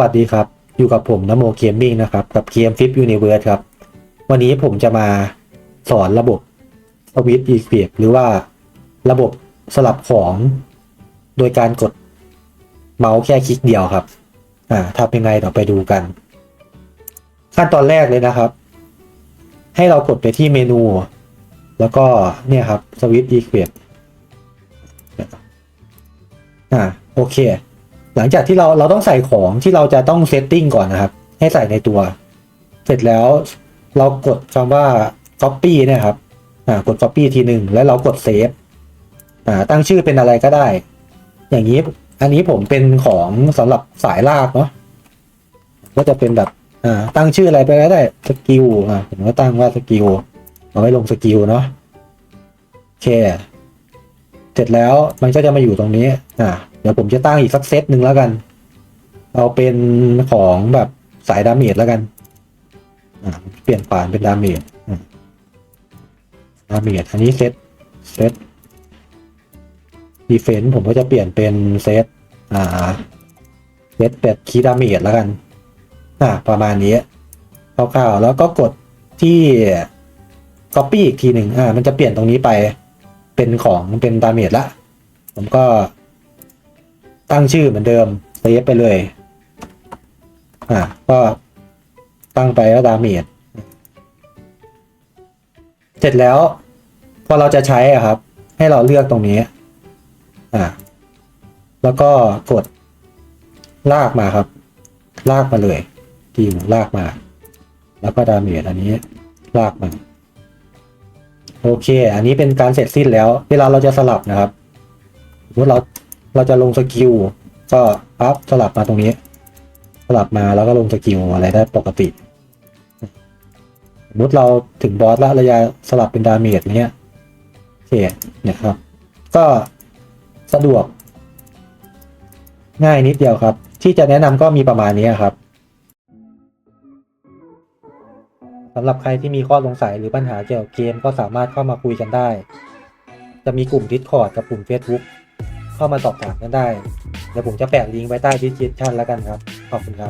วัสดีครับ อยู่กับผมนโมเกมมิ่งนะครับ กับเกมฟิปยูนิเวิร์สครับ วันนี้ผมจะมาสอนระบบสวิตอีเ p หรือว่าระบบสลับของโดยการกดเมาส์แค่คลิกเดียวครับ อ่าทำยังไงเดี๋ยวไปดูกัน ขั้นตอนแรกเลยนะครับ ให้เรากดไปที่เมนู แล้วก็เนี่ยครับสวิตอีเ p อ่าโอเค หลังจากที่เราเราต้องใส่ของที่เราจะต้องเซตติ้งก่อนนะครับ ให้ใส่ในตัว เสร็จแล้วเรากดคำว่า copy เนะครับอ่ากด copy ทีหนึ่งแล้วเรากด save อ่าตั้งชื่อเป็นอะไรก็ได้ อย่างนี้อันนี้ผมเป็นของสำหรับสายลากเนาะก็จะเป็นแบบอ่าตั้งชื่ออะไรไปก็ได้สกิลอ่าผมก็ตั้งว่าสกิลเอาไว้ลงสกิลเนาะโอเค เสร็จแล้วมันก็จะมาอยู่ตรงนี้อ่า เดี๋ยวผมจะตั้งอีกสักเซตหนึ่งแล้วกัน เอาเป็นของแบบสายดาเมจแล้วกัน อ่า เปลี่ยนผ่านเป็นดาเมจอ่าดาเมจอันนี้เซตเซตดีเฟนต์ผมก็จะเปลี่ยนเป็นเซตอ่าเซตเป็ดคีดาเมจแล้วกัน อ่า ประมาณนี้คร่าวๆแล้วก็กดที่ copy อีกทีหนึ่งอ่า มันจะเปลี่ยนตรงนี้ไป เป็นของเป็นดาเมจละ ผมก็ ตั้งชื่อเหมือนเดิมเซฟไปเลย อ่าก็ตั้งไปว่าดาเมจเสร็จแล้ว พอเราจะใช้อะครับ ให้เราเลือกตรงนี้ อ่าแล้วก็กดลากมาครับ ลากมาเลยทีมลากมา แล้วก็ดาเมจอันนี้ลากมาโอเค อันนี้เป็นการเสร็จสิ้นแล้ว เวลาเราจะสลับนะครับสมมติเรา เราจะลงสกิลก็ปั๊บสลับมาตรงนี้ สลับมาแล้วก็ลงสกิลอะไรได้ปกติสมมติเราถึงบอสละระยะสลับเป็นดาเมจเนี้ยโอเคเนี่ยครับ ก็สะดวก ง่ายนิดเดียวครับ ที่จะแนะนำก็มีประมาณนี้ครับสำหรับใครที่มีข้อสงสัยหรือปัญหาเกี่ยวกับเกมก็สามารถเข้ามาคุยกันได้ จะมีกลุ่ม Discord กับกลุ่ม Facebook เข้ามาสอบถามกันได้เดี๋ยวผมจะแปะลิงก์ไว้ใต้ดีสคริปชันแล้วกันครับ ขอบคุณครับ